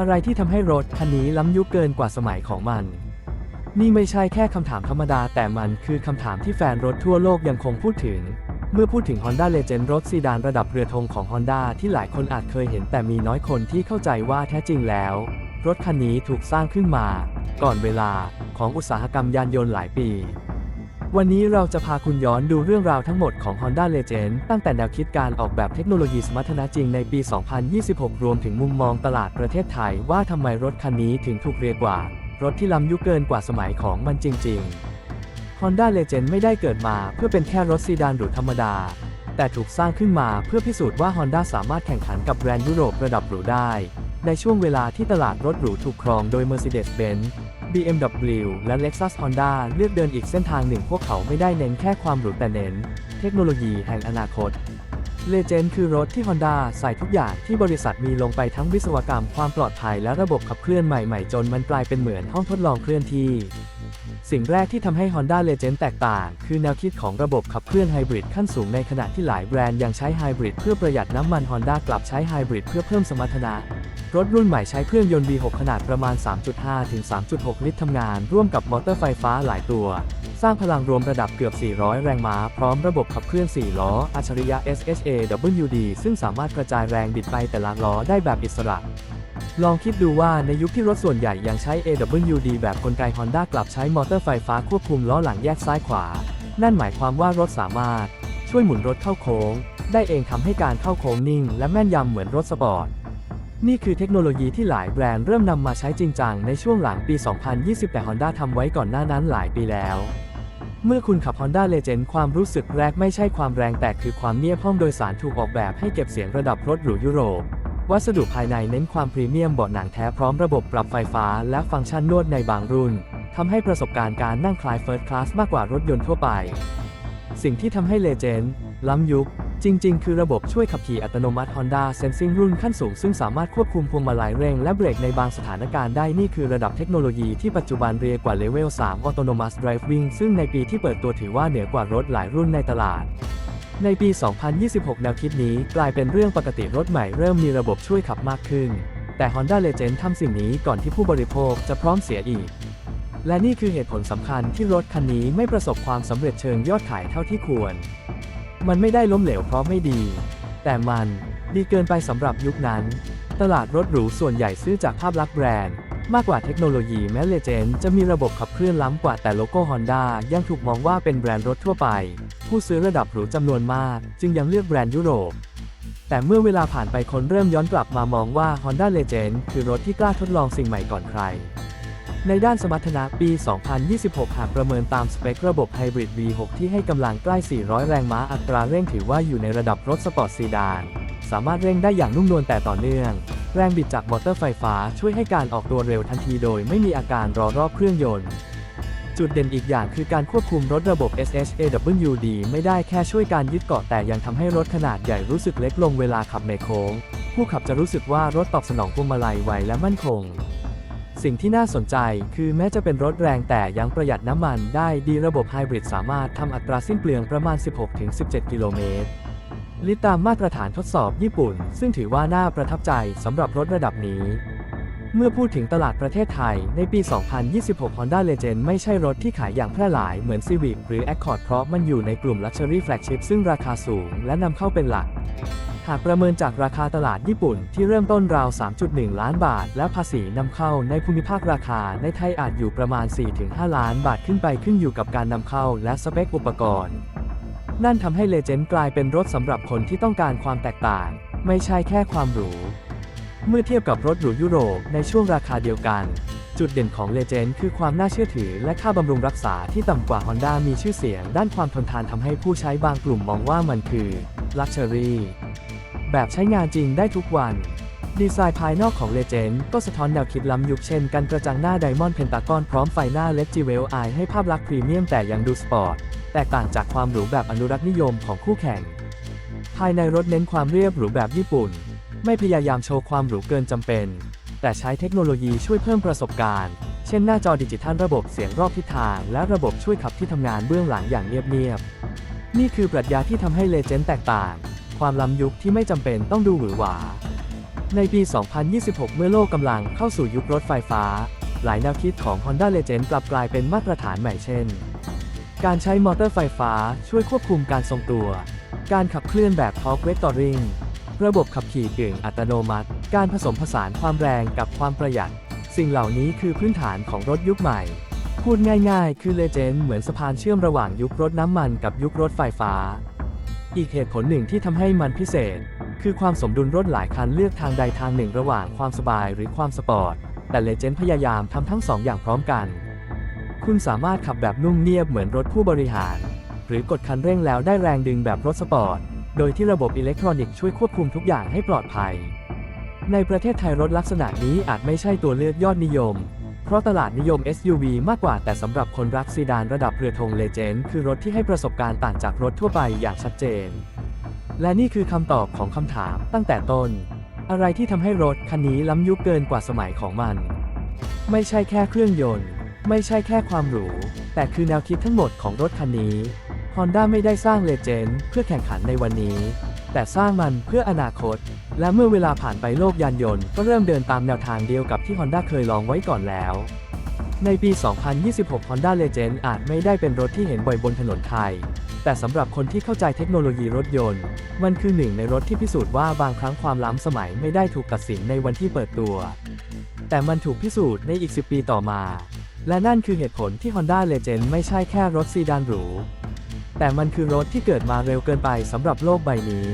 อะไรที่ทำให้รถคันนี้ล้ำยุคเกินกว่าสมัยของมัน นี่ไม่ใช่แค่คำถามธรรมดาแต่มันคือคำถามที่แฟนรถทั่วโลกยังคงพูดถึง เมื่อพูดถึง Honda Legend รถซีดานระดับเรือธงของ Honda ที่หลายคนอาจเคยเห็นแต่มีน้อยคนที่เข้าใจว่าแท้จริงแล้ว รถคันนี้ถูกสร้างขึ้นมา ก่อนเวลาของอุตสาหกรรมยานยนต์หลายปี วันนี้เราจะพาคุณย้อนดูเรื่องราวทั้งหมดของ Honda Legend ตั้งแต่แนวคิดการออกแบบเทคโนโลยีสมรรถนะจริงในปี 2026 รวมถึงมุมมองตลาดประเทศไทย ว่าทำไมรถคันนี้ถึงถูกเรียกว่า รถที่ล้ำยุคเกินกว่าสมัยของมันจริง ๆ Honda Legend ไม่ได้เกิดมาเพื่อเป็นแค่รถซีดานหรูธรรมดา แต่ถูกสร้างขึ้นมาเพื่อพิสูจน์ว่า Honda สามารถแข่งขันกับแบรนด์ยุโรประดับหรูได้ ในช่วงเวลาที่ตลาดรถหรูถูกครองโดย Mercedes-Benz BMW และ Lexus Honda เลือกเดินอีกเส้นทางหนึ่งพวกเขาไม่ได้เน้นแค่ความหรูแต่เน้น เทคโนโลยีแห่งอนาคต Legend คือรถที่ Honda ใส่ทุกอย่างที่บริษัทมีลงไปทั้งวิศวกรรมความปลอดภัยและระบบขับเคลื่อนใหม่ๆ จนมันกลายเป็นเหมือนห้องทดลองเคลื่อนที่ สิ่งแรกที่ทำให้ Honda Legend แตกต่าง คือแนวคิดของระบบขับเคลื่อนไฮบริดขั้นสูงในขณะที่หลายแบรนด์ยังใช้ไฮบริดเพื่อประหยัดน้ำมัน Honda กลับใช้ไฮบริดเพื่อเพิ่มสมรรถนะ รถรุ่นใหม่ใช้เครื่องยนต์ V6 ขนาดประมาณ 3.5 ถึง 3.6 ลิตรทำงาน ร่วมกับมอเตอร์ไฟฟ้าหลายตัว สร้างพลังรวมระดับเกือบ 400 แรงม้า พร้อมระบบขับเคลื่อน 4 ล้อ อัจฉริยะ SHAWD ซึ่งสามารถกระจายแรงบิดไปแต่ละล้อได้แบบอิสระ ลองคิดดูว่าในยุคที่รถส่วนใหญ่ยังใช้ AWD แบบกลไก Honda กลับใช้มอเตอร์ไฟฟ้าควบคุมล้อหลังแยกซ้ายขวา นั่นหมายความว่ารถสามารถ ช่วยหมุนรถเข้าโค้ง ได้เองทำให้การเข้าโค้งนิ่ง และแม่นยำเหมือนรถสปอร์ต นี่คือเทคโนโลยีที่หลายแบรนด์เริ่มนำมาใช้จริงจังในช่วงหลังปี 2020 แต่ Honda ทำไว้ก่อนหน้านั้นหลายปีแล้ว เมื่อคุณขับ Honda Legend ความรู้สึกแรกไม่ใช่ความแรงแต่คือความเงียบห้องโดยสารถูกออกแบบให้เก็บเสียงระดับรถหรูยุโรป วัสดุภายในเน้นความพรีเมียมเบาะหนังแท้พร้อมระบบปรับไฟฟ้าและฟังก์ชันนวดในบางรุ่นทำให้ประสบการณ์การนั่งคลาย First Class มากกว่ารถยนต์ทั่วไป สิ่งที่ทำให้ Legend ล้ำยุค จริง ๆ คือระบบช่วยขับขี่อัตโนมัติ Honda Sensing รุ่นขั้นสูง ซึ่งสามารถควบคุมพวงมาลัยเร่งและเบรกในบางสถานการณ์ได้ นี่คือระดับเทคโนโลยีที่ปัจจุบันเรียกว่า Level 3 Autonomous Driving ซึ่งในปีที่เปิดตัวถือว่าเหนือกว่ารถหลายรุ่นในตลาดในปี 2026 แนวคิดนี้กลายเป็นเรื่องปกติรถใหม่เริ่มมีระบบช่วยขับมากขึ้น แต่ Honda Legend ทำสิ่งนี้ก่อนที่ผู้บริโภคจะพร้อมเสียอีก และนี่คือเหตุผลสำคัญที่รถคันนี้ไม่ประสบความสำเร็จเชิงยอดขายเท่าที่ควร มันไม่ได้ล้มเหลวเพราะไม่ดี แต่มันดีเกินไปสำหรับยุคนั้น ตลาดรถหรูส่วนใหญ่ซื้อจากภาพลักษณ์แบรนด์ มากกว่าเทคโนโลยีแม้เลเจนจะมีระบบขับเคลื่อนล้ำกว่าแต่โลโก้ Honda ยังถูกมองว่าเป็นแบรนด์รถทั่วไป ผู้ซื้อระดับหรูจำนวนมาก จึงยังเลือกแบรนด์ยุโรปแต่เมื่อเวลาผ่านไปคนเริ่มย้อนกลับมามองว่า Honda Legend คือรถที่กล้าทดลองสิ่งใหม่ก่อนใคร ในด้านสมรรถนะปี 2026 หากประเมินตามสเปคระบบไฮบริด V6 ที่ให้กำลังใกล้ 400 แรงม้าอัตราเร่งถือว่าอยู่ในระดับรถสปอร์ตซีดาน สามารถเร่งได้อย่างนุ่มนวลแต่ต่อเนื่อง แรงบิดจากมอเตอร์ไฟฟ้าช่วยให้การออกตัวเร็วทันทีโดยไม่มีอาการรอรอบเครื่องยนต์ จุดเด่นอีกอย่างคือการควบคุมรถระบบ SHAWD ไม่ได้แค่ช่วยการยึดเกาะแต่ยังทำให้รถขนาดใหญ่รู้สึกเล็กลงเวลาขับในโค้ง ผู้ขับจะรู้สึกว่ารถตอบสนองพวงมาลัยไวและมั่นคง สิ่งที่น่าสนใจคือแม้จะเป็นรถแรงแต่ยังประหยัดน้ำมันได้ดีระบบไฮบริดสามารถทำอัตราสิ้นเปลืองประมาณ 16-17 กิโลเมตรลิตรตามมาตรฐานทดสอบญี่ปุ่น ซึ่งถือว่าน่าประทับใจสำหรับรถระดับนี้ เมื่อพูดถึงตลาดประเทศไทยในปี 2026 Honda Legend ไม่ใช่รถที่ขายอย่างแพร่หลายเหมือน Civic หรือ Accord เพราะมันอยู่ในกลุ่ม Luxury Flagship ซึ่งราคาสูงและนำเข้าเป็นหลักากประเมินจากราคาตลาดญี่ปุ่นที่เริ่มต้นราว 3.1 ล้านบาท และภาษีนำเข้าในภูมิภาคราคาในไทยอาจอยู่ประมาณ 4-5 ล้านบาทขึ้นไปขึ้นอยู่กับการนำเข้าและสเปคอุปกรณ์ นั่นทำให้ Legend กลายเป็นรถสำหรับคนที่ต้องการความแตกต่าง ไม่ใช่แค่ความหรู เมื่อเทียบกับรถหรูยุโรปในช่วงราคาเดียวกัน จุดเด่นของ Legend คือความน่าเชื่อถือ และค่าบำรุงรักษาที่ต่ำกว่า Honda มีชื่อเสียง ด้านความทนทานทำให้ผู้ใช้บางกลุ่มมองว่ามันคือ Luxury แบบใช้งานจริงได้ทุกวัน ดีไซน์ภายนอกของ Legend ก็สะท้อนแนวคิดล้ำยุคเช่นกันกระจังหน้าไดมอนด์เพนตากอนพร้อมไฟหน้าเล็กจีเวลไอให้ภาพลักษณ์พรีเมียมแต่ยังดูสปอร์ต แตกต่างจากความหรูแบบอนุรักษ์นิยมของคู่แข่ง ภายในรถเน้นความเรียบหรูแบบญี่ปุ่น ไม่พยายามโชว์ความหรูเกินจำเป็น แต่ใช้เทคโนโลยีช่วยเพิ่มประสบการณ์ เช่นหน้าจอดิจิทัลระบบเสียงรอบทิศทาง และระบบช่วยขับที่ทำงานเบื้องหลังอย่างเงียบๆนี่คือปรัชญาที่ทำให้เลเจนด์แตกต่าง ความล้ำยุคที่ไม่จำเป็นต้องดูหวือหวา ในปี 2026 เมื่อโลกกำลังเข้าสู่ยุครถไฟฟ้า หลายแนวคิดของ Honda Legend กลับกลายเป็นมาตรฐานใหม่เช่น การใช้มอเตอร์ไฟฟ้าช่วยควบคุมการทรงตัว การขับเคลื่อนแบบ Torque Vectoring ระบบขับขี่กึ่งอัตโนมัติ การผสมผสานความแรงกับความประหยัด สิ่งเหล่านี้คือพื้นฐานของรถยุคใหม่ พูดง่ายๆ คือ Legend เหมือนสะพานเชื่อมระหว่างยุครถน้ำมันกับยุครถไฟฟ้า อีกเหตุผลหนึ่งที่ทำให้มันพิเศษ คือความสมดุลรถหลายคันเลือกทางใดทางหนึ่งระหว่างความสบายหรือความสปอร์ต แต่ Legend พยายามทำทั้งสองอย่างพร้อมกัน คุณสามารถขับแบบนุ่มเนียบเหมือนรถผู้บริหาร หรือกดคันเร่งแล้วได้แรงดึงแบบรถสปอร์ต โดยที่ระบบอิเล็กทรอนิกส์ช่วยควบคุมทุกอย่างให้ปลอดภัย ในประเทศไทยรถลักษณะนี้อาจไม่ใช่ตัวเลือกยอดนิยม เพราะตลาดนิยม SUV มากกว่าแต่สำหรับคนรักซีดานระดับเรือธงเลเจนด์คือรถที่ให้ประสบการณ์ต่างจากรถทั่วไปอย่างชัดเจน และนี่คือคำตอบของคำถามตั้งแต่ต้น อะไรที่ทำให้รถคันนี้ล้ำยุคเกินกว่าสมัยของมัน ไม่ใช่แค่เครื่องยนต์ ไม่ใช่แค่ความหรู แต่คือแนวคิดทั้งหมดของรถคันนี้ Honda ไม่ได้สร้างเลเจนด์เพื่อแข่งขันในวันนี้ แต่สร้างมันเพื่ออนาคต และเมื่อเวลาผ่านไปโลกยานยนต์ก็เริ่มเดินตามแนวทางเดียวกับที่ Honda เคยลองไว้ก่อนแล้ว ในปี 2026 Honda Legend อาจไม่ได้เป็นรถที่เห็นบ่อยบนถนนไทย แต่สำหรับคนที่เข้าใจเทคโนโลยีรถยนต์ มันคือหนึ่งในรถที่พิสูจน์ว่าบางครั้งความล้ำสมัยไม่ได้ถูกตัดสินในวันที่เปิดตัว แต่มันถูกพิสูจน์ในอีก 10 ปีต่อมา และนั่นคือเหตุผลที่ Honda Legend ไม่ใช่แค่รถซีดานหรู แต่มันคือรถที่เกิดมาเร็วเกินไปสำหรับโลกใบนี้